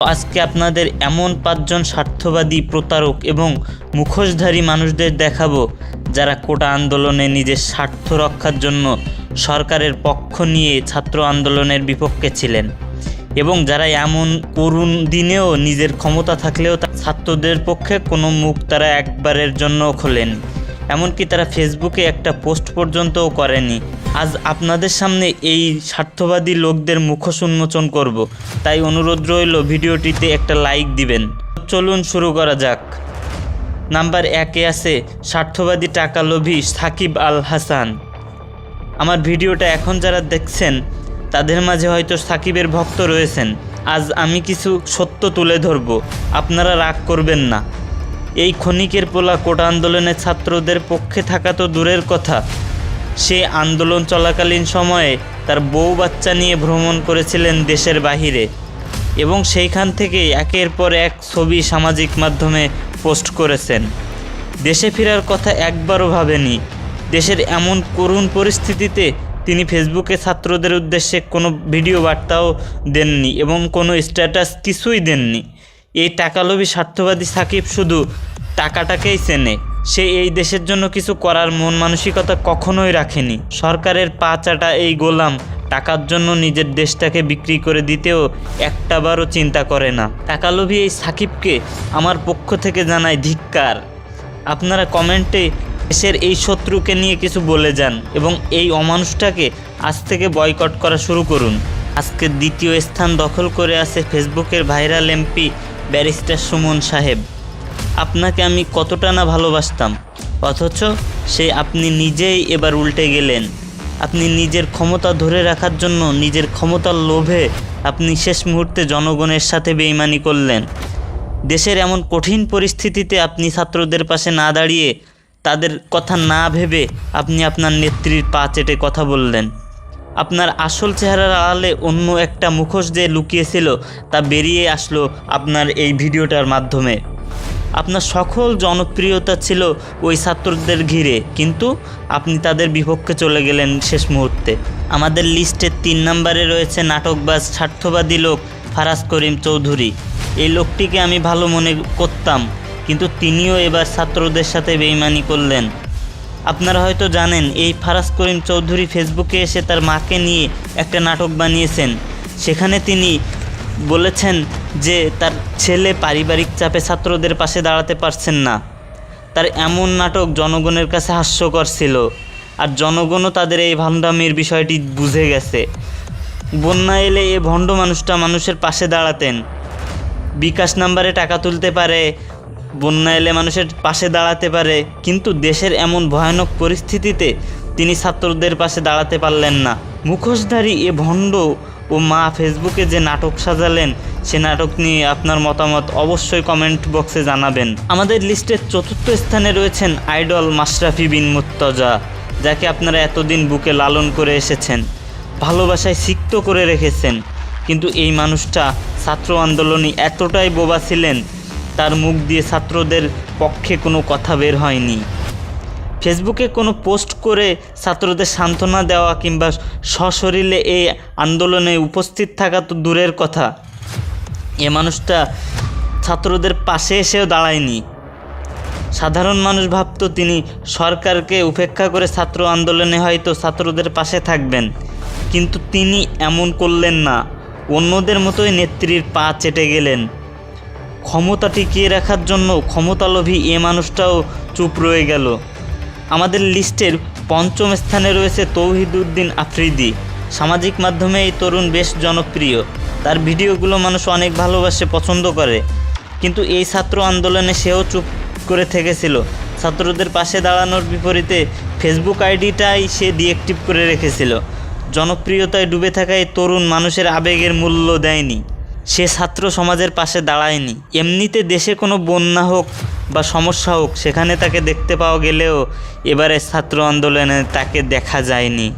আজকে আপনাদের এমন পাঁচজন স্বার্থবাদী প্রতারক এবং মুখোশধারী মানুষদের দেখাবো, যারা কোটা আন্দোলনে নিজের স্বার্থ রক্ষার জন্য সরকারের পক্ষ নিয়ে ছাত্র আন্দোলনের বিপক্ষে ছিলেন এবং যারা এমন করুণ দিনেও নিজের ক্ষমতা থাকলেও ছাত্রদের পক্ষে কোনো মুখ তারা একবারের জন্য খোলেন। এমনকি তারা ফেসবুকে একটা পোস্ট পর্যন্তও করেনি। আজ আপনাদের সামনে এই স্বার্থবাদী লোকদের মুখোশ উন্মোচন করব। তাই অনুরোধ রইল ভিডিওটিতে একটা লাইক দিবেন। চলুন শুরু করা যাক। নাম্বার একে আছে স্বার্থবাদী টাকা লোভী সাকিব আল হাসান। আমার ভিডিওটা এখন যারা দেখছেন, তাদের মাঝে হয়তো সাকিবের ভক্ত রয়েছেন। আজ আমি কিছু সত্য তুলে ধরব। আপনারা রাগ করবেন না। এই ক্ষণিকের পোলা কোটা আন্দোলনের ছাত্রদের পক্ষে থাকা তো দূরের কথা। সে আন্দোলন চলাকালীন সময়ে তার বউ বাচ্চা নিয়ে ভ্রমণ করেছিলেন দেশের বাহিরে এবং সেইখান থেকে একের পর এক ছবি সামাজিক মাধ্যমে পোস্ট করেছেন। দেশে ফেরার কথা একবারও ভাবেনি। দেশের এমন করুণ পরিস্থিতিতে তিনি ফেসবুকে ছাত্রদের উদ্দেশ্যে কোনো ভিডিও বার্তাও দেননি এবং কোনো স্ট্যাটাস কিছুই দেননি। এই টাকালোভী স্বার্থবাদী সাকিব শুধু টাকাটাকেই চেনে। সে এই দেশের জন্য কিছু করার মন মানসিকতা কখনোই রাখেনি। সরকারের পা চাটা এই গোলাম, টাকার জন্য নিজের দেশটাকে বিক্রি করে দিতেও একটাবারও চিন্তা করে না। টাকালোভী এই সাকিবকে আমার পক্ষ থেকে জানায় ধিক্কার। আপনারা কমেন্টে দেশের এই শত্রুকে নিয়ে কিছু বলে যান এবং এই অমানুষটাকে আজ থেকে বয়কট করা শুরু করুন। আজকে দ্বিতীয় স্থান দখল করে আছে ফেসবুকের ভাইরাল এমপি ব্যারিস্টার সুমন সাহেব। আপনাকে আমি কতটা না ভালোবাসতাম? অথচ সে আপনি নিজেই এবার উল্টে গেলেন। আপনি নিজের ক্ষমতা ধরে রাখার জন্য নিজের ক্ষমতার লোভে আপনি শেষ মুহূর্তে জনগণের সাথে বেইমানি করলেন। দেশের এমন কঠিন পরিস্থিতিতে আপনি ছাত্রদের পাশে না দাঁড়িয়ে তাদের কথা না ভেবে আপনি আপনার নেত্রীর পা চেটে কথা বললেন। আপনার আসল চেহারার আড়ালে অন্য একটা মুখোশ যে লুকিয়েছিল তা বেরিয়ে আসলো আপনার এই ভিডিওটার মাধ্যমে। আপনার সকল জনপ্রিয়তা ছিল ওই ছাত্রদের ঘিরে। কিন্তু আপনি তাদের বিপক্ষে চলে গেলেন শেষ মুহূর্তে। আমাদের লিস্টে তিন নম্বরে রয়েছে নাটকবাজ, স্বার্থবাদী লোক ফারাজ করিম চৌধুরী। এই লোকটিকে আমি ভালো মনে করতাম, কিন্তু তিনিও এবার ছাত্রদের সাথে বেইমানি করলেন। আপনারা হয়তো জানেন, এই ফারাজ করিম চৌধুরী ফেসবুকে এসে তার মাকে নিয়ে একটা নাটক বানিয়েছেন। সেখানে তিনি বলেছেন যে তার ছেলে পারিবারিক চাপে ছাত্রদের পাশে দাঁড়াতে পারছেন না। তার এমন নাটক জনগণের কাছে হাস্যকর ছিল আর জনগণও তাদের এই ভান্ডামির বিষয়টি বুঝে গেছে। বন্যা এলে এ ভণ্ড মানুষটা মানুষের পাশে দাঁড়াতেন। বিকাশ নাম্বারে টাকা তুলতে পারে, বন্যা এলে মানুষের পাশে দাঁড়াতে পারে, কিন্তু দেশের এমন ভয়ানক পরিস্থিতিতে তিনি ছাত্রদের পাশে দাঁড়াতে পারলেন না। মুখোশধারী এ ভণ্ড ও মা ফেসবুকে যে নাটক সাজালেন, সে নাটক নিয়ে আপনার মতামত অবশ্যই কমেন্ট বক্সে জানাবেন। আমাদের লিস্টের চতুর্থ স্থানে রয়েছেন আইডল মাশরাফি বিন মুত্তজা যাকে আপনারা এতদিন বুকে লালন করে এসেছেন। ভালোবাসায় সিক্ত করে রেখেছেন। কিন্তু এই মানুষটা ছাত্র আন্দোলনে এতটাই বোবা ছিলেন, তার মুখ দিয়ে ছাত্রদের পক্ষে কোনো কথা বের হয়নি। ফেসবুকে কোনো পোস্ট করে ছাত্রদের সান্ত্বনা দেওয়া কিংবা সশরীরে এই আন্দোলনে উপস্থিত থাকা তো দূরের কথা। এ মানুষটা ছাত্রদের পাশে এসেও দাঁড়ায়নি। সাধারণ মানুষ ভাবতো তিনি সরকারকে উপেক্ষা করে ছাত্র আন্দোলনে হয়তো ছাত্রদের পাশে থাকবেন। কিন্তু তিনি এমন করলেন না। অন্যদের মতোই নেত্রীর পা চেটে গেলেন। ক্ষমতা টিকিয়ে রাখার জন্য ক্ষমতালোভী এ মানুষটাও চুপ রয়ে গেল। আমাদের লিস্টের পঞ্চম স্থানে রয়েছে তৌহিদুদ্দিন আফ্রিদি। সামাজিক মাধ্যমে এই তরুণ বেশ জনপ্রিয়। তার ভিডিওগুলো মানুষ অনেক ভালোবাসে, পছন্দ করে। কিন্তু এই ছাত্র আন্দোলনে সেও চুপ করে থেকেছিল। ছাত্রদের পাশে দাঁড়ানোর বিপরীতে ফেসবুক আইডিটাই সে ডিঅ্যাক্টিভ করে রেখেছিল। জনপ্রিয়তায় ডুবে থাকা এই তরুণ মানুষের আবেগের মূল্য দেয়নি। সে ছাত্র সমাজের পাশে দাঁড়ায়নি। এমনিতে দেশে কোনো বন্যা হোক বা সমস্যা হোক সেখানে তাকে দেখতে পাওয়া গেলেও এবারে ছাত্র আন্দোলনে তাকে দেখা যায়নি।